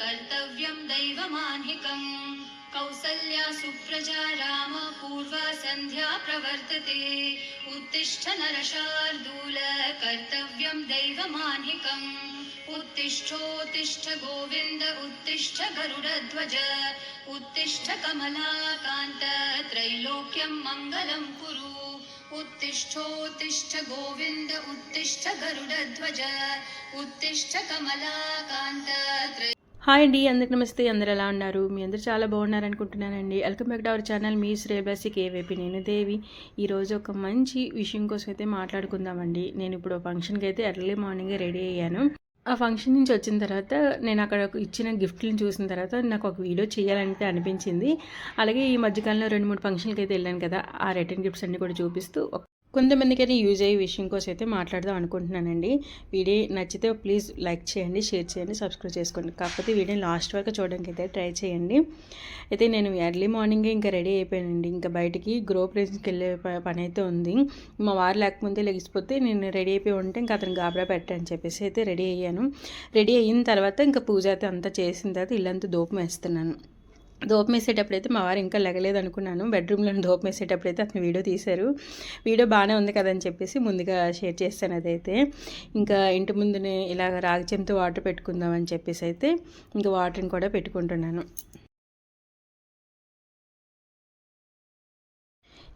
कर्तव्यं दैवमान्हिकम् कौसल्या सुप्रजा राम पूर्वा सन्ध्या प्रवर्तते। उत्तिष्ठ नरशार्दूल कर्तव्यं दैवमान्हिकम् उत्तिष्ठोत्तिष्ठ गोविन्द, उत्तिष्ठ गरुडध्वज। उत्तिष्ठ कमलाकान्त, त्रैलोक्यं मङ्गलं कुरु। उत्तिष्ठोत्तिष्ठ गोविन्द उत्तिष्ठ गरुडध्वज उत्तिष्ठ कमलाकान्त त्रै హాయ్ అండి అందరికి నమస్తే అందరు ఎలా ఉన్నారు మీ అందరూ చాలా బాగున్నారు అనుకుంటున్నానండి welcome back to our channel me శ్రేయబ్లాసి KYP నేను దేవి ఈరోజు ఒక మంచి విషయం కోసం అయితే మాట్లాడుకుందామండి నేను ఇప్పుడు ఫంక్షన్కి అయితే ఎర్లీ మార్నింగే రెడీ అయ్యాను ఆ ఫంక్షన్ నుంచి వచ్చిన తర్వాత నేను అక్కడ ఇచ్చిన గిఫ్ట్లను చూసిన తర్వాత నాకు ఒక వీడియో చేయాలంటే అనిపించింది. అలాగే ఈ మధ్యకాలంలో రెండు మూడు ఫంక్షన్కి అయితే వెళ్ళాను కదా ఆ రిటర్న్ గిఫ్ట్స్ అన్ని కూడా చూపిస్తూ కొంతమందికి అయితే యూజ్ అయ్యే విషయం కోసం అయితే మాట్లాడదాం అనుకుంటున్నానండి. వీడియో నచ్చితే ప్లీజ్ లైక్ చేయండి షేర్ చేయండి సబ్స్క్రైబ్ చేసుకోండి. కాకపోతే వీడియో లాస్ట్ వరకు చూడడానికి అయితే ట్రై చేయండి. అయితే నేను ఎర్లీ మార్నింగే ఇంకా రెడీ అయిపోయానండి. ఇంకా బయటికి గ్రో ప్లేస్కి వెళ్ళే పని అయితే ఉంది. మా వారు లేకపోతే లెగిసిపోతే నేను రెడీ అయిపోయి ఉంటే ఇంకా అతను గాబరా పెట్టని చెప్పేసి అయితే రెడీ అయ్యాను. రెడీ అయిన తర్వాత ఇంకా పూజ అయితే అంతా చేసిన తర్వాత ఇల్లంతా దూపం వేస్తున్నాను. దోపం వేసేటప్పుడు అయితే మా వారు ఇంకా లెగలేదు అనుకున్నాను బెడ్రూమ్లో దోపం వేసేటప్పుడు అయితే అతను వీడియో తీశారు. వీడియో బాగానే ఉంది కదని చెప్పేసి ముందుగా షేర్ చేస్తాను అదైతే. ఇంకా ఇంటి ముందునే ఇలాగ రాగి చెంతో వాటర్ పెట్టుకుందామని చెప్పేసి అయితే ఇంకా వాటర్ని కూడా పెట్టుకుంటున్నాను.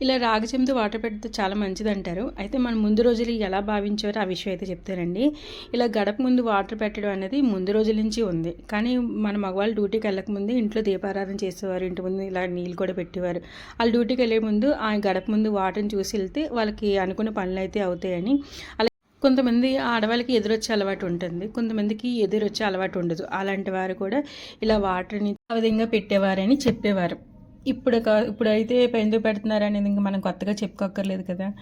ఇలా రాగి వాటర్ పెడితే చాలా మంచిది అంటారు అయితే మనం ముందు రోజులు ఎలా భావించారో ఆ విషయం అయితే చెప్తారండి ఇలా గడప ముందు వాటర్ పెట్టడం అనేది ముందు రోజుల నుంచి ఉంది. కానీ మన మగవాళ్ళు డ్యూటీకి వెళ్ళకముందే ఇంట్లో దీపారాధన చేసేవారు ఇంటి ముందు ఇలా నీళ్ళు కూడా పెట్టేవారు. వాళ్ళు డ్యూటీకి వెళ్ళే ముందు ఆ గడప ముందు వాటర్ని చూసి వెళ్తే వాళ్ళకి అనుకున్న పనులు అయితే అవుతాయని. అలా కొంతమంది ఆడవాళ్ళకి ఎదురొచ్చే అలవాటు ఉంటుంది. కొంతమందికి ఎదురొచ్చే అలవాటు ఉండదు. అలాంటి వారు కూడా ఇలా వాటర్ని ఆ విధంగా పెట్టేవారని చెప్పేవారు. ఇప్పుడు ఇప్పుడైతే ఎందుకు పెడుతున్నారు అనేది ఇంకా మనం కొత్తగా చెప్పుకోక్కర్లేదు కదా.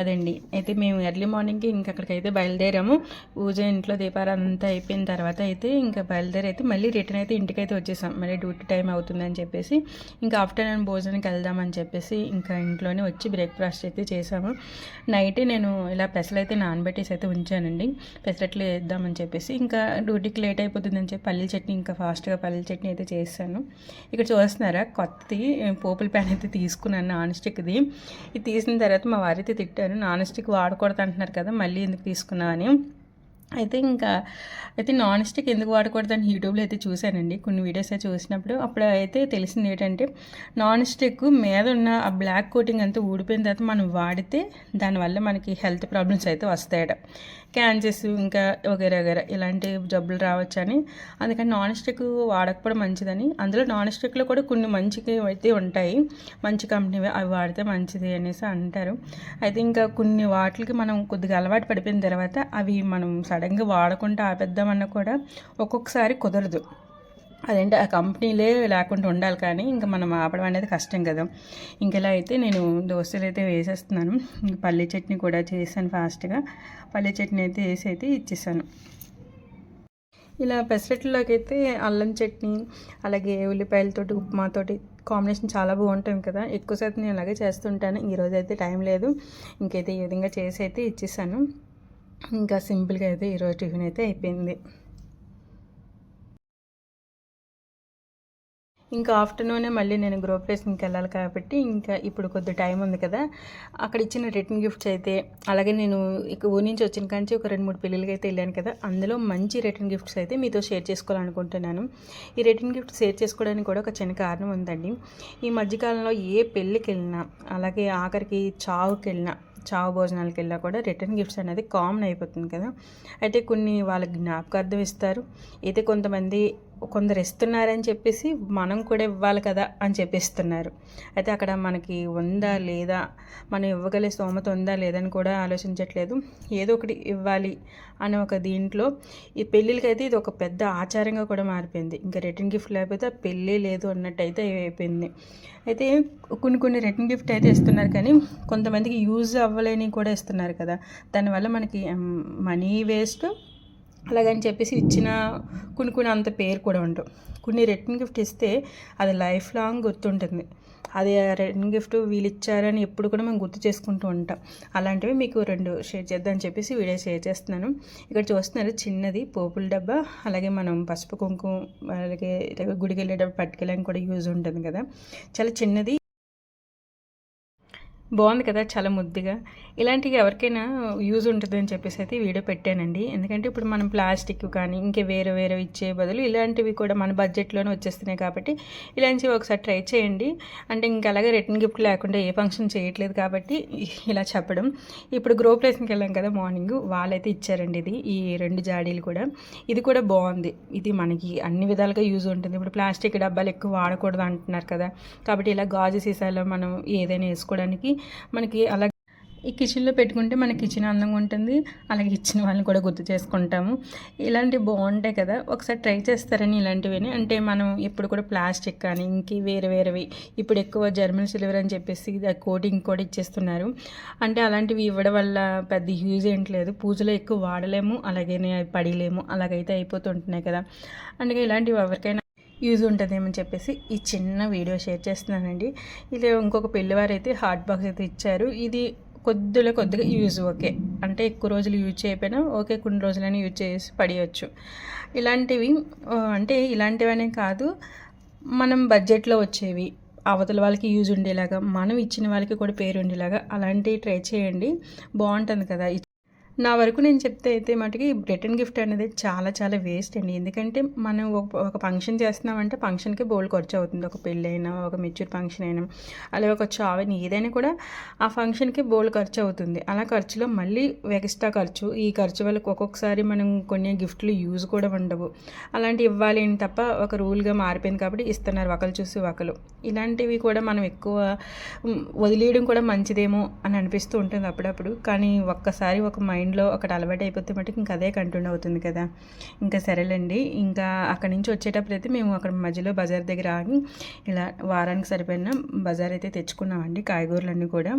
అదండి. అయితే మేము ఎర్లీ మార్నింగ్కి ఇంకా అక్కడికైతే బయలుదేరాము. పూజ ఇంట్లో దీపారాధన అంతా అయిపోయిన తర్వాత అయితే ఇంకా బయలుదేరి అయితే మళ్ళీ రిటర్న్ అయితే ఇంటికైతే వచ్చేసాం. మళ్ళీ డ్యూటీ టైం అవుతుందని చెప్పేసి ఇంకా ఆఫ్టర్నూన్ భోజనానికి వెళ్దామని చెప్పేసి ఇంకా ఇంట్లోనే వచ్చి బ్రేక్ఫాస్ట్ అయితే చేసాము. నైటే నేను ఇలా పెసలు అయితే నానబెట్టేసి అయితే ఉంచానండి. పెసరట్లు వేద్దామని చెప్పేసి ఇంకా డ్యూటీకి లేట్ అయిపోతుందని చెప్పి పల్లీల చట్నీ ఇంకా ఫాస్ట్గా పల్లీల చట్నీ అయితే చేశాను ఇక్కడ చూస్తున్నారా? కొత్తది పోపుల ప్యాన్ అయితే తీసుకున్నాను నాన్ స్టిక్ది ఇది తీసిన తర్వాత మా వారైతే తిట్టారు నాన్ స్టిక్ వాడకూడదు అంటున్నారు కదా మళ్ళీ ఎందుకు తీసుకున్నావు అని. అయితే ఇంకా అయితే నాన్ స్టిక్ ఎందుకు వాడకూడదని యూట్యూబ్లో అయితే చూశానండి. కొన్ని వీడియోస్ అయితే చూసినప్పుడు అప్పుడు అయితే తెలిసింది ఏంటంటే నాన్ స్టిక్ మీద ఉన్న ఆ బ్లాక్ కోటింగ్ అంతా ఊడిపోయిన తర్వాత మనం వాడితే దానివల్ల మనకి హెల్త్ ప్రాబ్లమ్స్ అయితే వస్తాయట. క్యాన్సర్స్ ఇంకా వగేరా వగేరా ఇలాంటి జబ్బులు రావచ్చని. అందుకని నాన్ స్టిక్ వాడకపోవడం మంచిదని. అందులో నాన్ స్టిక్లో కూడా కొన్ని మంచికి అయితే ఉంటాయి. మంచి కంపెనీ అవి వాడితే మంచిది అనేసి అంటారు. అయితే ఇంకా కొన్ని వాటికి మనం కొద్దిగా అలవాటు పడిపోయిన తర్వాత అవి మనం సడన్గా వాడకుండా ఆపేద్దామన్నా కూడా ఒక్కొక్కసారి కుదరదు. అదేంటి ఆ కంపెనీలే లేకుండా ఉండాలి కానీ ఇంకా మనం ఆపడం అనేది కష్టం కదా. ఇంకెలా అయితే నేను దోశలు అయితే వేసేస్తున్నాను. పల్లి పల్లీ చట్నీ కూడా చేశాను ఫాస్ట్గా. పల్లీ చట్నీ అయితే వేసి అయితే ఇచ్చేసాను. ఇలా పెసరట్లోకి అయితే అల్లం చట్నీ అలాగే ఉల్లిపాయలతోటి ఉప్మాతోటి కాంబినేషన్ చాలా బాగుంటుంది కదా. ఎక్కువ శాతం నేను అలాగే చేస్తుంటాను. ఈరోజు అయితే టైం లేదు. ఇంకైతే ఈ విధంగా చేసి అయితే ఇచ్చేసాను. ఇంకా సింపుల్గా అయితే ఈరోజు టిఫిన్ అయితే అయిపోయింది. ఇంకా ఆఫ్టర్నూనే మళ్ళీ నేను గ్రో ప్లేస్కి వెళ్ళాలి కాబట్టి ఇంకా ఇప్పుడు కొద్ది టైం ఉంది కదా. అక్కడ ఇచ్చిన రిటర్న్ గిఫ్ట్స్ అయితే అలాగే నేను ఇక ఊరి నుంచి వచ్చిన కాంచి ఒక రెండు మూడు పెళ్ళిళ్ళకి అయితే వెళ్ళాను కదా. అందులో మంచి రిటర్న్ గిఫ్ట్స్ అయితే మీతో షేర్ చేసుకోవాలనుకుంటున్నాను. ఈ రిటర్న్ గిఫ్ట్ షేర్ చేసుకోవడానికి కూడా ఒక చిన్న కారణం ఉందండి. ఈ మధ్యకాలంలో ఏ పెళ్ళికి వెళ్ళినా అలాగే ఆఖరికి చావుకి వెళ్ళినా చావు భోజనాలకు వెళ్ళా కూడా రిటర్న్ గిఫ్ట్స్ అనేది కామన్ అయిపోతుంది కదా. అయితే కొన్ని వాళ్ళకి జ్ఞాపకార్థం ఇస్తారు. అయితే కొంతమంది కొందరు ఇస్తున్నారని చెప్పేసి మనం కూడా ఇవ్వాలి కదా అని చెప్పిస్తున్నారు. అయితే అక్కడ మనకి ఉందా లేదా? మనం ఇవ్వగలే స్తోమత ఉందా లేదని కూడా ఆలోచించట్లేదు. ఏదో ఒకటి ఇవ్వాలి అనే ఒక దీంట్లో ఈ పెళ్ళిళ్ళకైతే ఇది ఒక పెద్ద ఆచారంగా కూడా మారిపోయింది. ఇంకా రిటర్న్ గిఫ్ట్ లేకపోతే పెళ్ళి లేదు అన్నట్టు అయితే అయిపోయింది. అయితే కొన్ని కొన్ని రిటర్న్ గిఫ్ట్ అయితే ఇస్తున్నారు కానీ కొంతమందికి యూజ్ అవ్వలేని కూడా ఇస్తున్నారు కదా. దానివల్ల మనకి మనీ వేస్ట్ అలాగని చెప్పేసి ఇచ్చిన కొన్ని కొన్ని అంత పేరు కూడా ఉండవు. కొన్ని రిటర్న్ గిఫ్ట్ ఇస్తే అది లైఫ్ లాంగ్ గుర్తుంటుంది. అది రిటర్న్ గిఫ్ట్ వీళ్ళు ఇచ్చారని ఎప్పుడు కూడా మేము గుర్తు చేసుకుంటూ ఉంటాం. అలాంటివి మీకు రెండు షేర్ చేద్దామని చెప్పేసి వీడియో షేర్ చేస్తున్నాను. ఇక్కడ చూస్తున్నారు చిన్నది పోపుల డబ్బా అలాగే మనం పసుపు కుంకుమ అలాగే గుడికి వెళ్ళేటప్పుడు పట్టుకెళ్ళడానికి కూడా యూజ్ ఉంటుంది కదా. చాలా చిన్నది బాగుంది కదా చాలా ముద్దుగా. ఇలాంటివి ఎవరికైనా యూజ్ ఉంటుందని చెప్పేసి అయితే వీడియో పెట్టానండి. ఎందుకంటే ఇప్పుడు మనం ప్లాస్టిక్ కానీ ఇంకే వేరే వేరే ఇచ్చే బదులు ఇలాంటివి కూడా మన బడ్జెట్లోనే వచ్చేస్తున్నాయి కాబట్టి ఇలాంటివి ఒకసారి ట్రై చేయండి. అంటే ఇంకా అలాగే రిటర్న్ గిఫ్ట్ లేకుండా ఏ ఫంక్షన్ చేయట్లేదు కాబట్టి ఇలా చెప్పడం. ఇప్పుడు గ్రో ప్లేస్కి వెళ్ళాం కదా మార్నింగ్ వాళ్ళైతే ఇచ్చారండి ఇది ఈ రెండు జాడీలు కూడా. ఇది కూడా బాగుంది. ఇది మనకి అన్ని విధాలుగా యూజ్ ఉంటుంది. ఇప్పుడు ప్లాస్టిక్ డబ్బాలు ఎక్కువ వాడకూడదు అంటున్నారు కదా. కాబట్టి ఇలా గాజు సీసాలో మనం ఏదైనా వేసుకోవడానికి మనకి అలా ఈ కిచెన్లో పెట్టుకుంటే మన కిచెన్ అందంగా ఉంటుంది. అలాగే ఇచ్చిన వాళ్ళని కూడా గుర్తు చేసుకుంటాము. ఇలాంటివి బాగుంటాయి కదా. ఒకసారి ట్రై చేస్తారని ఇలాంటివి అంటే మనం ఎప్పుడు కూడా ప్లాస్టిక్ కానీ ఇంక వేరే వేరేవి. ఇప్పుడు ఎక్కువ జర్మన్ సిల్వర్ అని చెప్పేసి కోటింగ్ కూడా ఇచ్చేస్తున్నారు. అంటే అలాంటివి ఇవ్వడం వల్ల పెద్ద యూజ్ ఏంటి పూజలో ఎక్కువ వాడలేము. అలాగే పడిలేము. అలాగైతే అయిపోతుంటున్నాయి కదా. అందుకే ఇలాంటివి ఎవరికైనా యూజ్ ఉంటుందేమని చెప్పేసి ఈ చిన్న వీడియో షేర్ చేస్తున్నానండి. ఇది ఇంకొక పెళ్ళివారు అయితే హాట్ బాక్స్ అయితే ఇచ్చారు. ఇది కొద్దిలో కొద్దిగా యూజ్ ఓకే. అంటే ఎక్కువ రోజులు యూజ్ చేయకపోయినా ఓకే కొన్ని రోజులైనా యూజ్ చేసి పడేయచ్చు. ఇలాంటివి అంటే ఇలాంటివనే కాదు మనం బడ్జెట్లో వచ్చేవి అవతల వాళ్ళకి యూజ్ ఉండేలాగా మనం ఇచ్చిన వాళ్ళకి కూడా పేరు ఉండేలాగా అలాంటివి ట్రై చేయండి. బాగుంటుంది కదా? నా వరకు నేను చెప్తే అయితే మటుకి రిటర్న్ గిఫ్ట్ అనేది చాలా చాలా వేస్ట్ అండి. ఎందుకంటే మనం ఒక ఫంక్షన్ చేస్తున్నామంటే ఫంక్షన్కి బోల్డ్ ఖర్చు అవుతుంది. ఒక పెళ్ళైనా ఒక మెచ్యూర్ ఫంక్షన్ అయినా అలాగే ఒక చావని ఏదైనా కూడా ఆ ఫంక్షన్కి బోల్ ఖర్చు అవుతుంది. అలా ఖర్చులో మళ్ళీ ఎక్స్ట్రా ఖర్చు ఈ ఖర్చు వల్ల ఒక్కొక్కసారి మనం కొన్ని గిఫ్ట్లు యూజ్ కూడా ఉండవు. అలాంటి ఇవ్వాలి అని తప్ప ఒక రూల్గా మారిపోయింది కాబట్టి ఇస్తున్నారు ఒకరు చూసి ఒకరు ఇలాంటివి కూడా మనం ఎక్కువ వదిలేయడం కూడా మంచిదేమో అని అనిపిస్తూ ఉంటుంది అప్పుడప్పుడు. కానీ ఒక్కసారి ఒక మైండ్ మైండ్లో ఒకటి అలవాటు అయిపోతే మటుకు ఇంకా అదే కంటిన్యూ అవుతుంది కదా. ఇంకా సరేలేండి. ఇంకా అక్కడి నుంచి వచ్చేటప్పుడు అయితే మేము అక్కడ మధ్యలో బజార్ దగ్గర ఆగి ఇలా వారానికి సరిపోయిన బజార్ అయితే తెచ్చుకున్నామండి కాయగూరలన్నీ కూడా.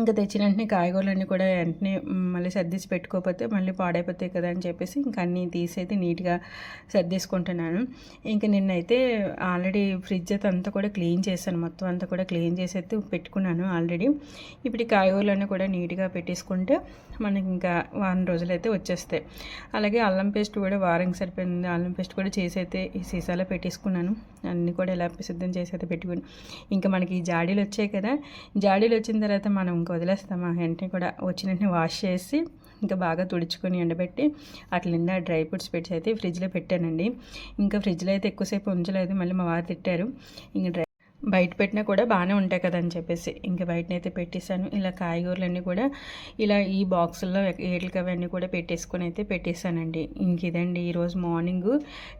ఇంకా తెచ్చిన వెంటనే కాయగూరలన్నీ కూడా వెంటనే మళ్ళీ సర్దేసి పెట్టుకోకపోతే మళ్ళీ పాడైపోతాయి కదా అని చెప్పేసి ఇంకా అన్నీ తీసి అయితే నీట్గా సర్దేసుకుంటున్నాను. ఇంకా నిన్నైతే ఆల్రెడీ ఫ్రిడ్జ్ అయితే అంతా కూడా క్లీన్ చేశాను. మొత్తం అంతా కూడా క్లీన్ చేసి అయితే పెట్టుకున్నాను ఆల్రెడీ. ఇప్పుడు కాయగూరలన్నీ కూడా నీట్గా పెట్టేసుకుంటే మనకి ఇంకా వారం రోజులైతే వచ్చేస్తాయి. అలాగే అల్లం పేస్ట్ కూడా వారంకి సరిపోయింది. అల్లం పేస్ట్ కూడా చేసి అయితే ఈ సీసాలో పెట్టేసుకున్నాను. అన్నీ కూడా ఇలా సిద్ధం చేసి అయితే పెట్టుకుని. ఇంకా మనకి ఈ జాడీలు వచ్చాయి కదా. జాడీలు వచ్చిన తర్వాత మనం ఇంకా వదిలేస్తామా వెంటనే కూడా వచ్చిన వెంటనే వాష్ చేసి ఇంకా బాగా తుడుచుకొని ఎండబెట్టి అట్ల నిండా డ్రై ఫ్రూట్స్ పెట్టి అయితే ఫ్రిడ్జ్లో పెట్టానండి. ఇంకా ఫ్రిడ్జ్లో అయితే ఎక్కువసేపు ఉంచలేదు. మళ్ళీ మా వారు తిట్టారు. ఇంకా డ్రై బయట పెట్టినా కూడా బాగానే ఉంటాయి కదా అని చెప్పేసి. ఇంకా బయటనైతే పెట్టేశాను. ఇలా కాయగూరలన్నీ కూడా ఇలా ఈ బాక్సుల్లో ఏట్లకి అవన్నీ కూడా పెట్టేసుకొని అయితే పెట్టేశానండి. ఇంక ఇదండి ఈరోజు మార్నింగ్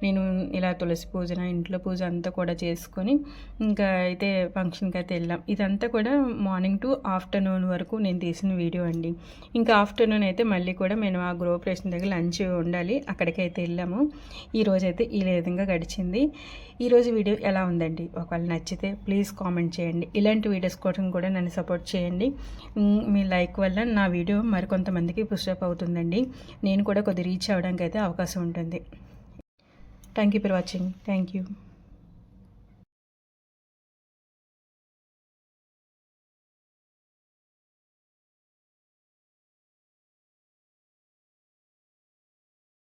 నేను ఇలా తులసి పూజన ఇంట్లో పూజ అంతా కూడా చేసుకొని ఇంకా అయితే ఫంక్షన్కి అయితే వెళ్ళాం. ఇదంతా కూడా మార్నింగ్ టు ఆఫ్టర్నూన్ వరకు నేను తీసిన వీడియో అండి. ఇంకా ఆఫ్టర్నూన్ అయితే మళ్ళీ కూడా మేము ఆ గ్రోపరేషన్ దగ్గర లంచ్ ఉండాలి. అక్కడికైతే వెళ్ళాము. ఈరోజైతే ఈ విధంగా గడిచింది. ఈరోజు వీడియో ఎలా ఉందండి? ఒకవేళ నచ్చితే ప్లీజ్ కామెంట్ చేయండి. ఇలాంటి వీడియోస్ కోసం కూడా నన్ను సపోర్ట్ చేయండి. మీ లైక్ వల్ల నా వీడియో మరికొంతమందికి పుషప్ అవుతుందండి. నేను కూడా కొద్ది రీచ్ అవ్వడానికి అయితే అవకాశం ఉంటుంది. Thank you for watching thank you